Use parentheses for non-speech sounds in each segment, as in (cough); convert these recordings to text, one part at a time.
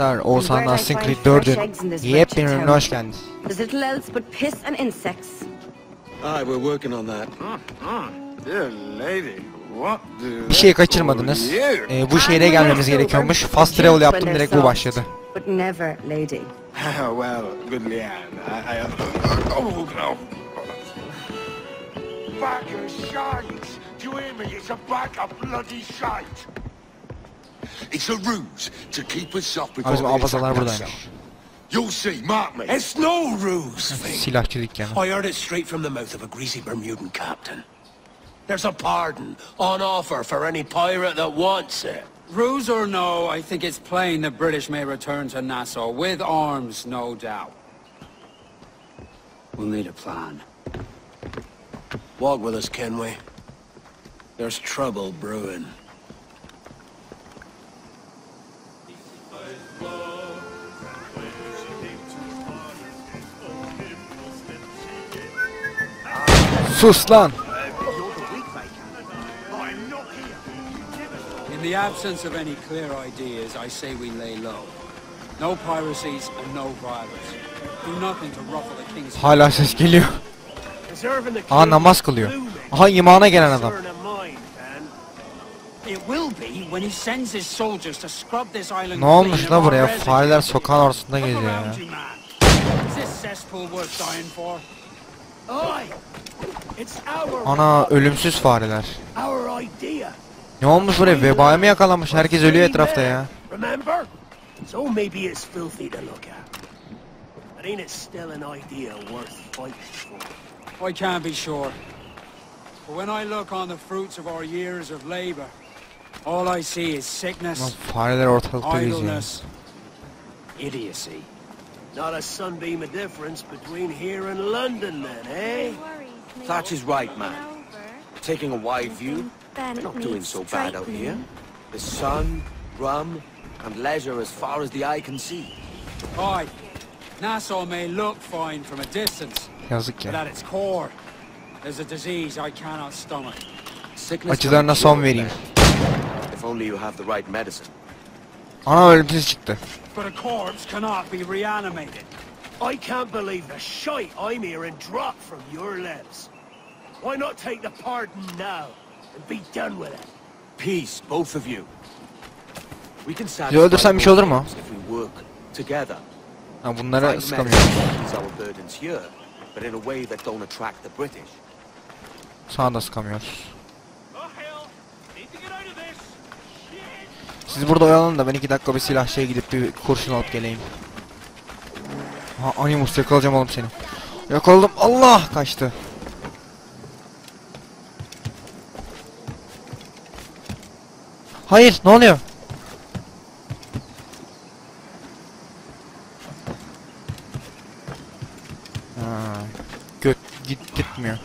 Arkadaşlar Oğuzhan'dan Sinclair 4'ün yepyeni ürününe hoş geldiniz. There's little else but piss and insects. Aye, we're working on that. Dear lady, what do Bir şey kaçırmadınız. Ee, bu şehre gelmemiz gerekiyormuş. Fast travel yaptım direkt bu başladı. But never lady. (laughs) well, good Leanne, I, I, oh no. bag of shite! Do you hear me? It's a bag of bloody shite! It's a ruse to keep us off Ha, before bizim they abazalar attack us. buradaymış. You'll see, mark me. It's no ruse, Fink. Silahçı dükkanı. I heard it straight from the mouth of a greasy Bermudan captain. There's a pardon on offer for any pirate that wants it. Ruse or no, I think it's plain the British may return to Nassau, with arms, no doubt. We'll need a plan. Walk with us, Kenway. There's trouble brewing. Sus lan! In the absence of any clear ideas, I say we lay low. No piracies and no violence. Do nothing to ruffle the king's... Hala ses geliyor. Aa namaz kılıyor. Aha imana gelen adam. concern of mine, man. It will be when he sends his soldiers to scrub this island Ne olmuş la buraya? Fareler sokağın ortasında geziyor ya. Ana ölümsüz fareler. Ne olmuş buraya? Vebaya mı yakalanmış? Herkes ölüyor etrafta ya. I can't be sure. But when I look on the fruits of our years of labor, all I see is sickness, idleness, idiocy. Not a sunbeam of difference between here and London then, eh? Thatch is right, man. Taking a wide view, we're not doing so bad out here. The sun, rum, and leisure as far as the eye can see. Aye, Nassau may look fine from a distance, Yazık but at its core, there's a disease I cannot stomach. Sickness Acılarına can be son cured vereyim. Eh? If only you have the right medicine. Ana ölümsüz çıktı. But a corpse cannot be reanimated. I can't believe the shite I'm hearing drop from your lips. Why not take the pardon now and be done with it? Peace, both of you. We can Bizi öldürsen bir şey olur mu? if we work together. Ha bunları Find sıkamıyor. medicine to ease our burdens here, but in a way that don't attract the British. Sana da sıkamıyoruz. Siz burada oyalanın da ben iki dakika bir silah şey gidip bir kurşun alıp geleyim. Ha Animus yakalayacağım oğlum seni. Yakaladım. Allah kaçtı. Hayır ne oluyor? Ha, göt git gitmiyor.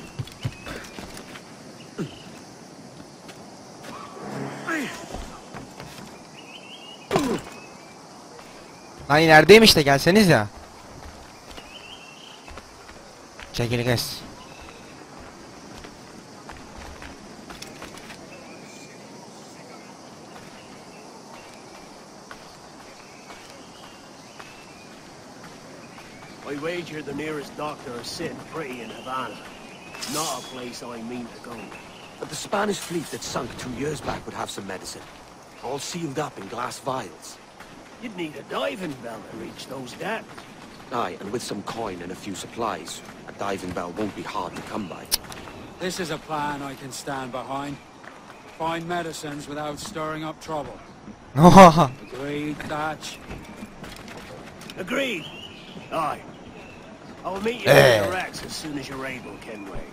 Lan ilerideymiş de gelseniz ya. Çekil kız. I wager the nearest doctor is sitting pretty in Havana. Not a place I mean to go. But the Spanish fleet that sunk two years back would have some medicine. All sealed up in glass vials. You'd need a diving bell to reach those depths. Aye, and with some coin and a few supplies, a diving bell won't be hard to come by. This is a plan I can stand behind. Find medicines without stirring up trouble. Oha. (laughs) Agreed, Thatch? Agreed. Aye. I'll meet you Eh. in the Rex as soon as you're able, Kenway.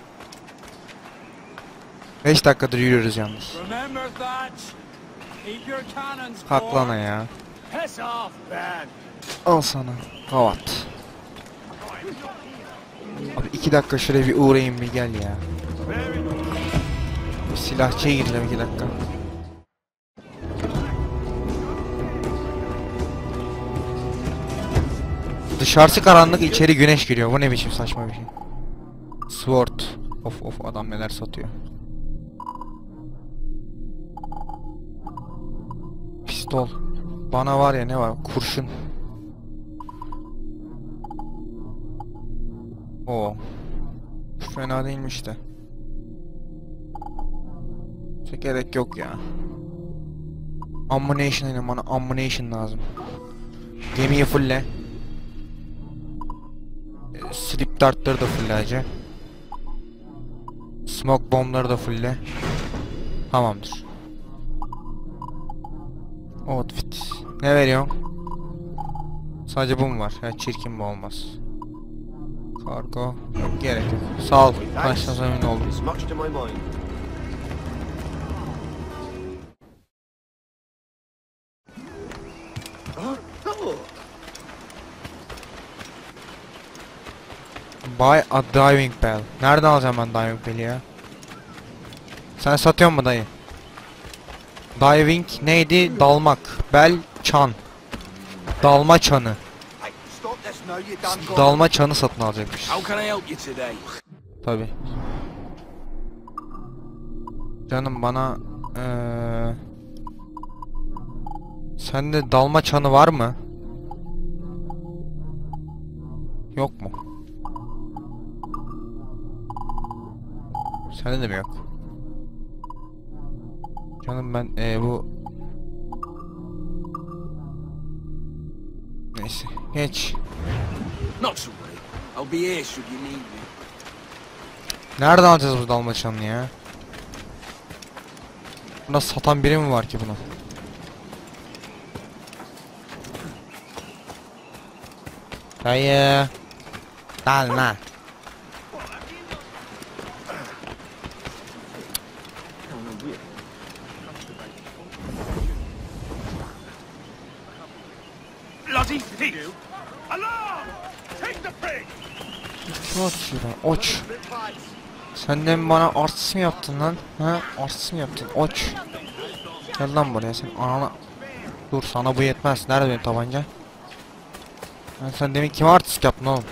5 dakikadır yürüyoruz yalnız. Remember, Thatch? Keep your cannons Kalk lan forward. ya. Piss off, man. Al sana. Kavat. 2 dakika şuraya bir uğrayayım bir gel ya. Bir silahçıya girelim 2 dakika. Dışarısı karanlık içeri güneş giriyor. Bu ne biçim saçma bir şey. Sword. Of of adam neler satıyor. Pistol. Bana var ya ne var? Kurşun. O. Fena değilmiş de. Şey gerek yok ya. Ammunition yine bana ammunition lazım. Gemiyi fulle. Ee, Slip dartları da fulleyece. Smoke bombları da fulle. Tamamdır. Outfit. Ne veriyorsun? Sadece bu mu var? Ya çirkin bu olmaz. Kargo. Yok gerek yok. Sağ ol. Tanıştığınıza emin oldum. It's much to my mind. Buy a diving bell. Nereden alacağım ben diving bell'i ya? Sen satıyor mu dayı? Diving neydi? Dalmak. Bel çan. Dalma çanı. Dalma çanı satın alacakmış. Tabi. Canım bana eee Sende dalma çanı var mı? Yok mu? Sende de mi yok? Canım ben eee bu Neyse geç. Not to worry. I'll be here should you need me. Nereden alacağız bu dalma çanını ya? Buna satan biri mi var ki bunu? Dayı. Dalma. Bloody pig! Alarm! Take the pig! Oç ya oç. Sen de bana artist mi yaptın lan? Ha artist mi yaptın? Oç. Gel lan buraya sen anana. Dur sana bu yetmez. Nerede benim tabanca? Ben sen demin kime artist yaptın oğlum?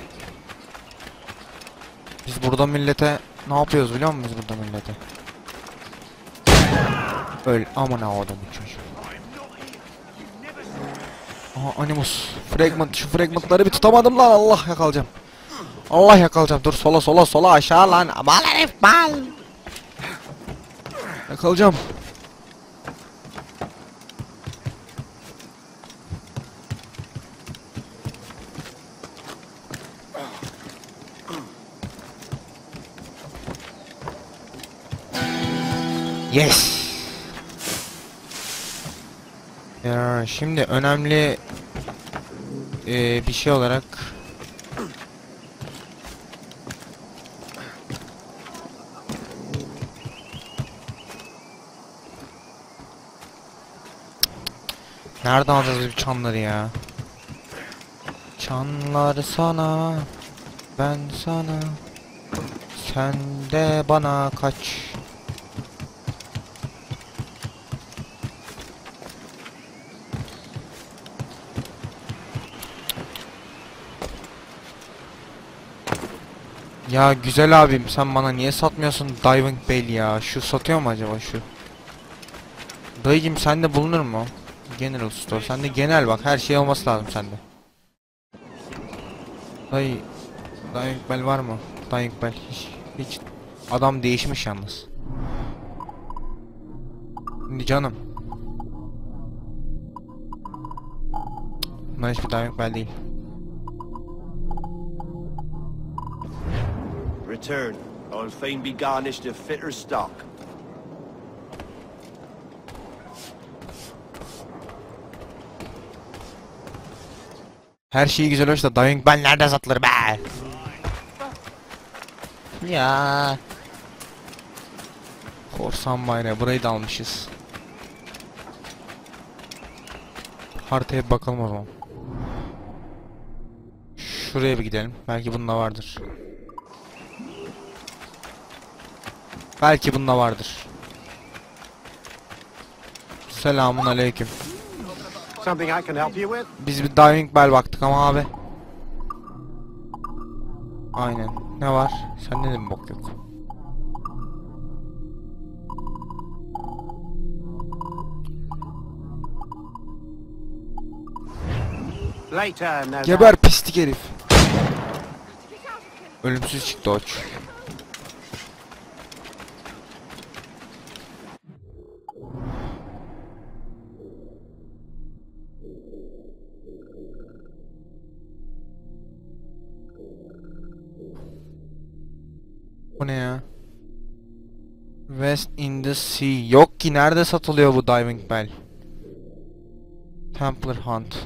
Biz burada millete ne yapıyoruz biliyor musun biz burada millete? Öl amına oğlum bu çocuk. Aha Animus. Fragment. Şu fragmentları bir tutamadım lan Allah yakalayacağım. Allah yakalayacağım. Dur sola sola sola aşağı lan. Mal herif mal. Yakalayacağım. Yes. Ya şimdi önemli eee, bir şey olarak Nereden alacağız biz bu çanları ya? Çanlar sana Ben sana Sen de bana kaç Ya güzel abim sen bana niye satmıyorsun Diving Bell ya? Şu satıyor mu acaba şu? Dayıcım sende bulunur mu? General Store. Sende genel bak her şey olması lazım sende. Dayı Diving Bell var mı? Diving Bell hiç, hiç adam değişmiş yalnız. Şimdi canım. Bunlar hiçbir Diving Bell değil. Return. I'll fain be garnished of fitter stock. Her şey güzel hoş da Dying Bell nerede satılır be? Ya. Korsan bayrağı burayı da almışız. Haritaya bakalım o zaman. Şuraya bir gidelim. Belki bunda vardır. Belki bunda vardır. Selamun aleyküm. Something I can help you with? Biz bir diving bell baktık ama abi. Aynen. Ne var? Sende de mi bok yok? Geber pislik herif. Ölümsüz çıktı oç. Bu West in the Sea. Yok ki nerede satılıyor bu diving bell? Templar Hunt.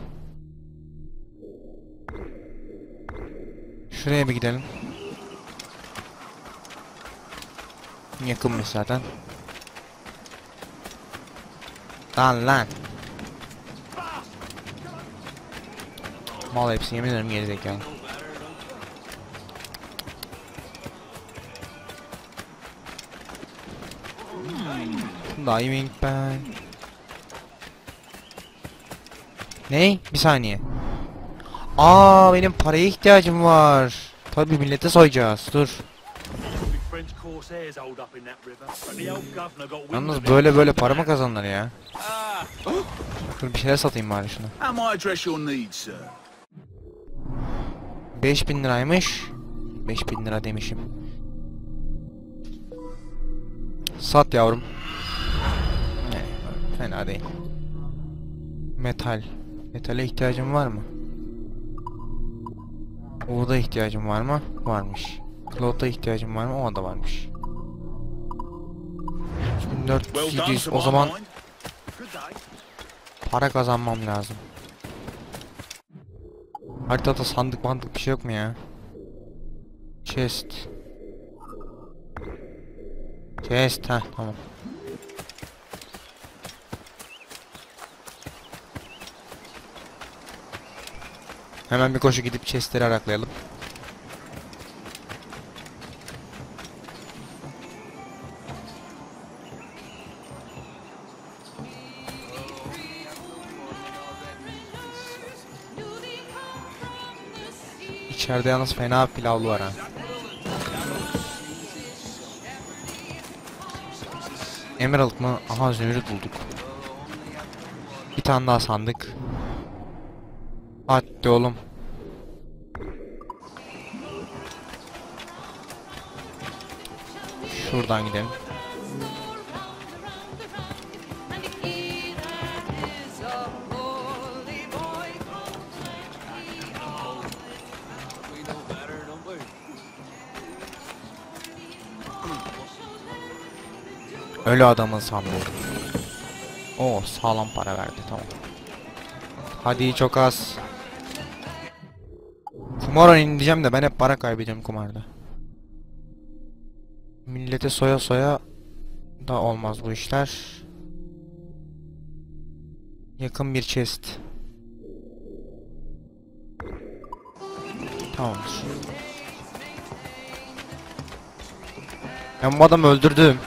Şuraya bir gidelim. Yakınmış zaten. Lan lan. Mal hepsi yemin ederim gerizekalı. Diving ben. Ne? Bir saniye. Aa benim paraya ihtiyacım var. Tabii millete soyacağız. Dur. Yalnız böyle böyle para mı kazanılır ya? Dur bir şeyler satayım bari şuna. How may I address your needs, sir? 5000 liraymış. 5000 lira demişim. Sat yavrum. Fena değil. Metal. Metale ihtiyacım var mı? Uğurda ihtiyacım var mı? Varmış. Cloth'a ihtiyacım var mı? O da varmış. 1400 Well done, 700 to o my zaman para kazanmam lazım. Haritada sandık bandık bir şey yok mu ya? Chest. Chest ha tamam. Hemen bir koşu gidip chestleri araklayalım. İçeride yalnız fena pilavlı var ha. Emerald mı? Aha zümrüt bulduk. Bir tane daha sandık. Hadi oğlum. Şuradan gidelim. Ölü adamın sandığı. O sağlam para verdi tamam. Hadi çok az. Kumar oynayın diyeceğim de ben hep para kaybedeceğim kumarda. Millete soya soya da olmaz bu işler. Yakın bir chest. Tamamdır. Ben bu adamı öldürdüm.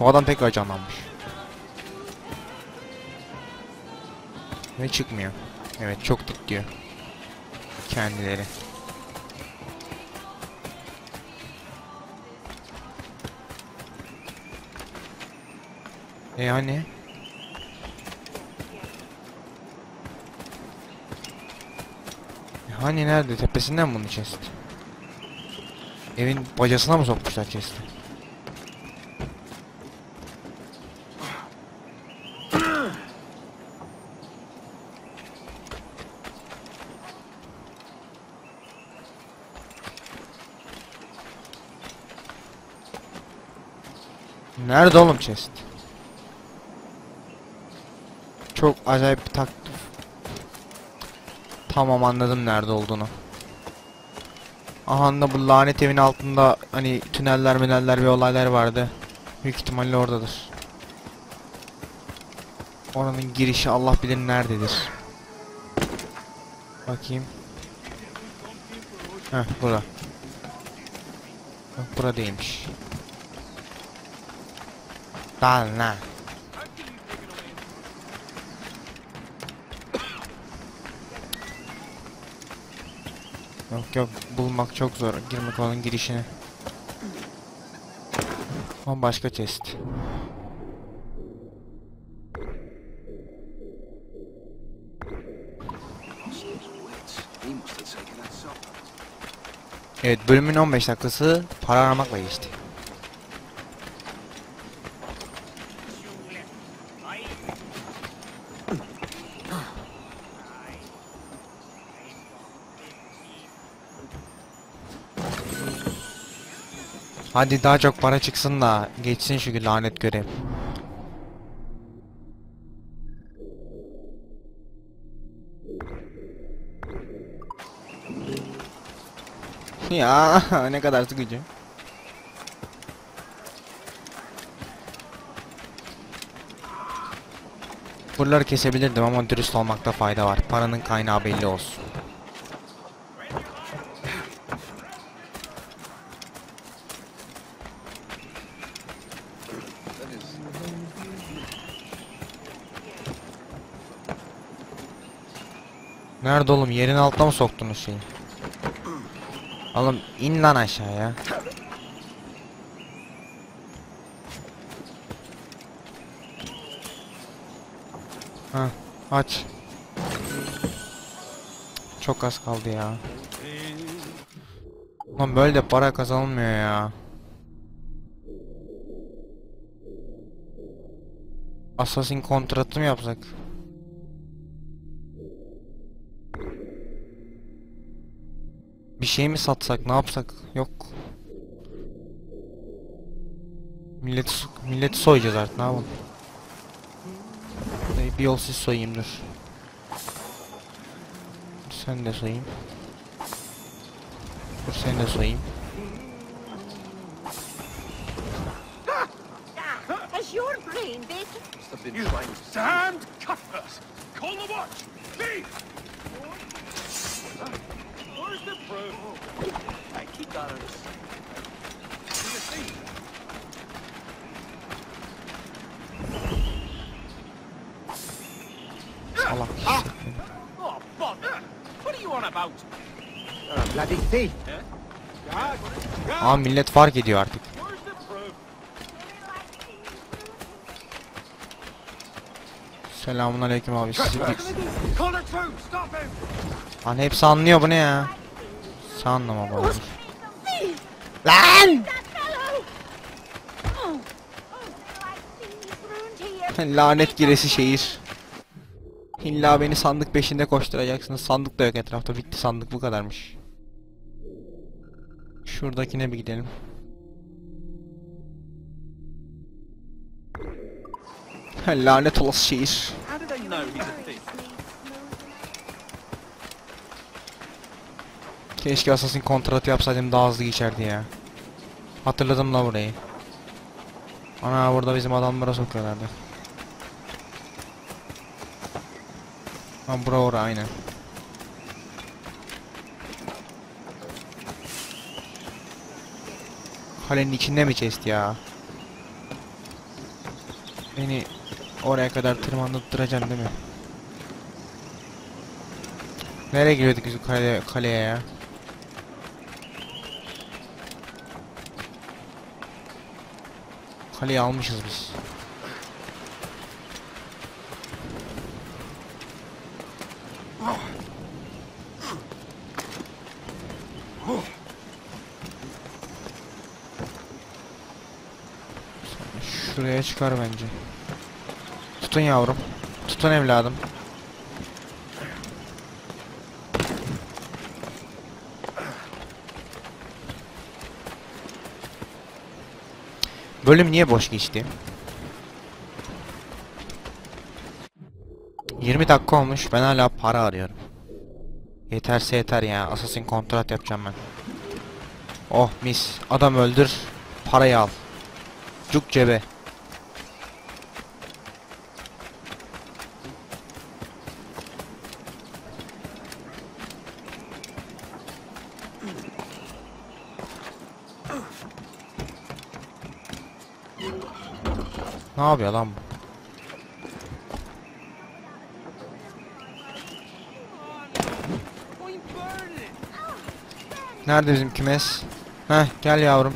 Bu adam tekrar canlanmış. Ve çıkmıyor. Evet çok dik diyor. Kendileri. E hani? E hani nerede? Tepesinden mi bunu chest? Evin bacasına mı sokmuşlar chest'i? Nerede oğlum chest? Çok acayip bir taktik. Tamam anladım nerede olduğunu. Aha da bu lanet evin altında hani tüneller müneller bir olaylar vardı. Büyük ihtimalle oradadır. Oranın girişi Allah bilir nerededir. Bakayım. Heh bura. Bak bura değilmiş. Lan lan. Yok yok bulmak çok zor. Girmek onun girişine. Ama başka chest. Evet bölümün 15 dakikası para aramakla geçti. Hadi daha çok para çıksın da geçsin şu lanet görev. Ya (laughs) ne kadar sıkıcı. Buraları kesebilirdim ama dürüst olmakta fayda var. Paranın kaynağı belli olsun. Nerede oğlum? Yerin altına mı soktunuz şeyi? Oğlum in lan aşağıya. Ha, aç. Çok az kaldı ya. Lan böyle de para kazanılmıyor ya. Assassin kontratı mı yapsak? Bir şey mi satsak, ne yapsak? Yok. Millet milleti soyacağız artık, ne yapalım? Bir yol siz soyayım dur. Sen de soyayım. Dur seni de soyayım. Damned cutlers! Call the watch! Thief! Where's the proof? I keep that on us. He's a thief. Salak işte. Oh, bother! What are you on about? Bloody thief! Aa millet fark ediyor artık. Selamun aleyküm abi. Lan hepsi anlıyor bu ne ya? Sen anlama bana. Lan! (laughs) Lanet giresi şehir. İlla beni sandık peşinde koşturacaksınız. Sandık da yok etrafta. Bitti sandık bu kadarmış. Şuradakine bir gidelim. (laughs) Lanet olası şehir. How did I know he's a thief? Keşke Assassin kontratı yapsaydım daha hızlı geçerdi ya. Hatırladım la burayı. Ana burada bizim adamlara sokuyorlardı. Ha bura ora aynen. Kalenin içinde mi chest ya? Beni oraya kadar tırmandırtacaksın değil mi? Nereye giriyorduk biz kale, kaleye ya? Kaleyi almışız biz. Şuraya çıkar bence. Tutun yavrum. Tutun evladım. Bölüm niye boş geçti? 20 dakika olmuş. Ben hala para arıyorum. Yeterse yeter ya. Assassin kontrat yapacağım ben. Oh mis. Adam öldür. Parayı al. Cuk cebe. Ne yapıyor lan bu? Nerede bizim kümes? Heh gel yavrum.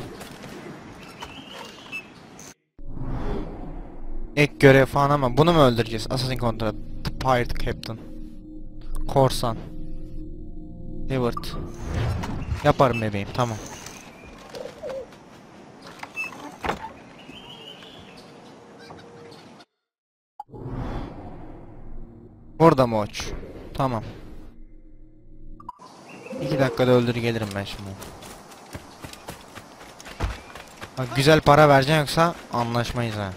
Ek görev falan ama bunu mu öldüreceğiz? Assassin Contract. The Pirate Captain. Korsan. Heward. Yaparım bebeğim tamam. Burada mı oç? Tamam. İki dakikada öldür gelirim ben şimdi. Bak güzel para vereceksin yoksa anlaşmayız ha.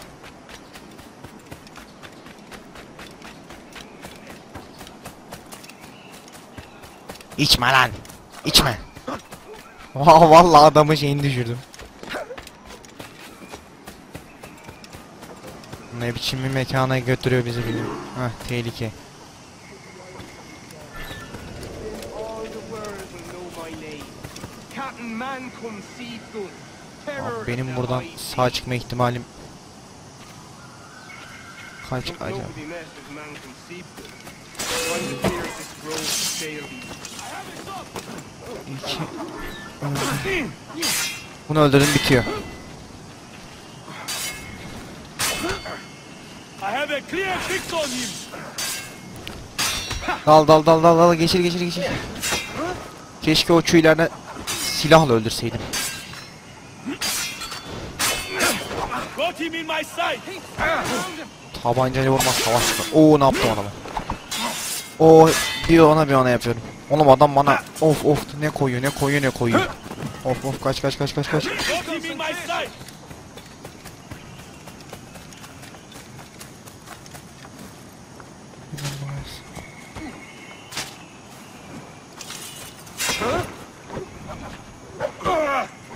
İçme lan. İçme. Vah vallahi adamın şeyini düşürdüm. Ne biçim bir mekana götürüyor bizi bilmiyorum. Heh tehlike. Benim buradan sağ çıkma ihtimalim kaç acaba? İki. Bunu öldürdüm bitiyor. Dal dal dal dal dal geçir geçir geçir. Keşke o çuğ ilerine silahla öldürseydim. Tabancayla vurmaz savaş çıkar. Oo ne yaptım adama. Oo bir ona bir ona yapıyorum. Oğlum adam bana of of ne koyuyor ne koyuyor ne koyuyor. Of of kaç kaç kaç kaç kaç. Got him in my sight.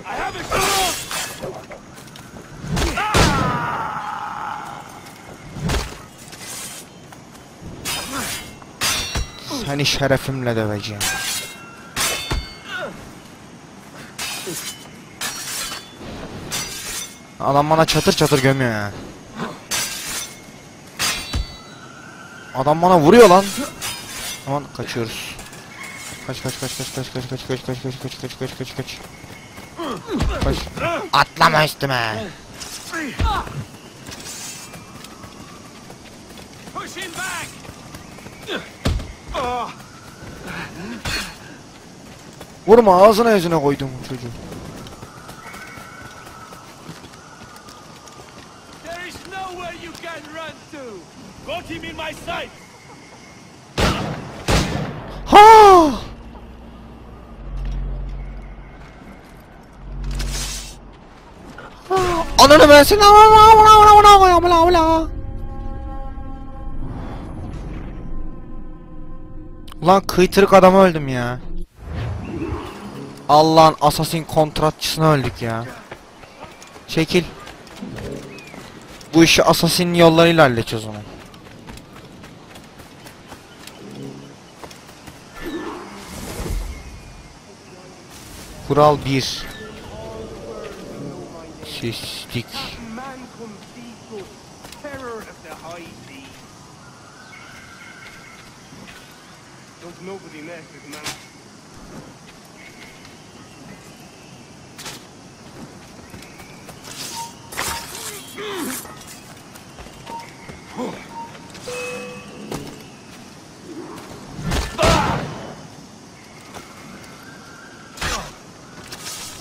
I have a sword. Seni şerefimle döveceğim. Adam bana çatır çatır gömüyor ya. Adam bana vuruyor lan. Aman kaçıyoruz. Kaç kaç kaç kaç kaç kaç kaç kaç kaç kaç kaç kaç kaç kaç kaç. Kaç. Atlama üstüme. Push him back. Vurma ağzına yüzüne koydum çocuğu. Ha! Ananı versin. Ola ola ola ola ola ola. Ulan kıytırık adamı öldüm ya. Allah'ın assassin kontratçısına öldük ya. Çekil. Bu işi assassin yollarıyla halledeceğiz onu. Kural 1 Sistik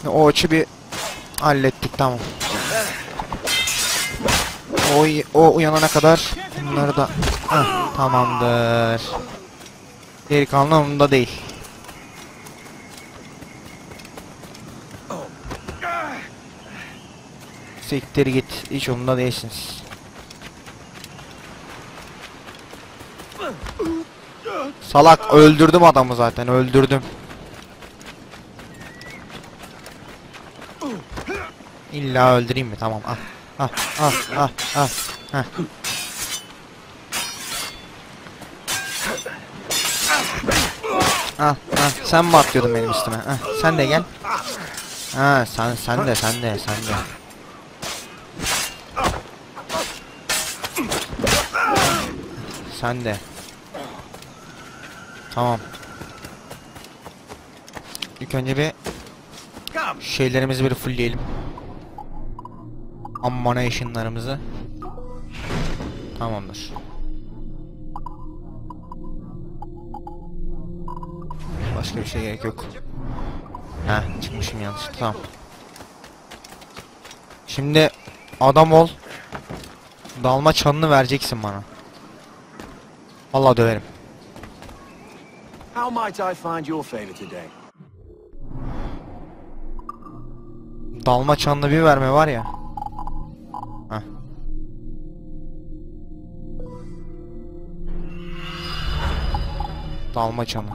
O açı bir hallettik tamam. O, o uyanana kadar bunları da Heh, tamamdır. Geri kalan umurumda değil. Siktir git. Hiç umurumda değilsiniz. Salak öldürdüm adamı zaten öldürdüm. İlla öldüreyim mi? Tamam. Ah ah ah ah. ah. Ah ah sen mi atlıyordun benim üstüme? Ah sen de gel. Ha sen sen de sen de sen de. Sen de. Tamam. İlk önce bir şeylerimizi bir fullleyelim. Ammunition'larımızı. Tamamdır. Başka bir şey gerek yok. Heh çıkmışım yanlış. Tamam. Şimdi adam ol. Dalma çanını vereceksin bana. Vallahi döverim. How might I find your favor today? Dalma çanını bir verme var ya. Dalma çanı.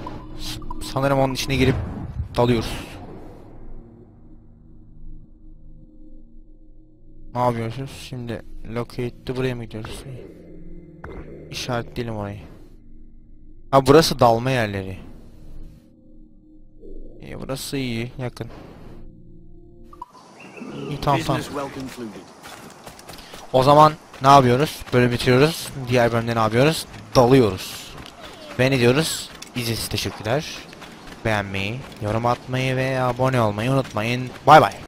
Sanırım onun içine girip dalıyoruz. Ne yapıyoruz? Şimdi locate'de buraya mı gidiyoruz? İşaretleyelim orayı. Ha burası dalma yerleri. İyi burası iyi yakın. İyi tamam tamam. O zaman ne yapıyoruz? Böyle bitiriyoruz. Diğer bölümde ne yapıyoruz? Dalıyoruz. Ve ne diyoruz? İzlediğiniz için teşekkürler. Beğenmeyi, yorum atmayı ve abone olmayı unutmayın. Bay bay.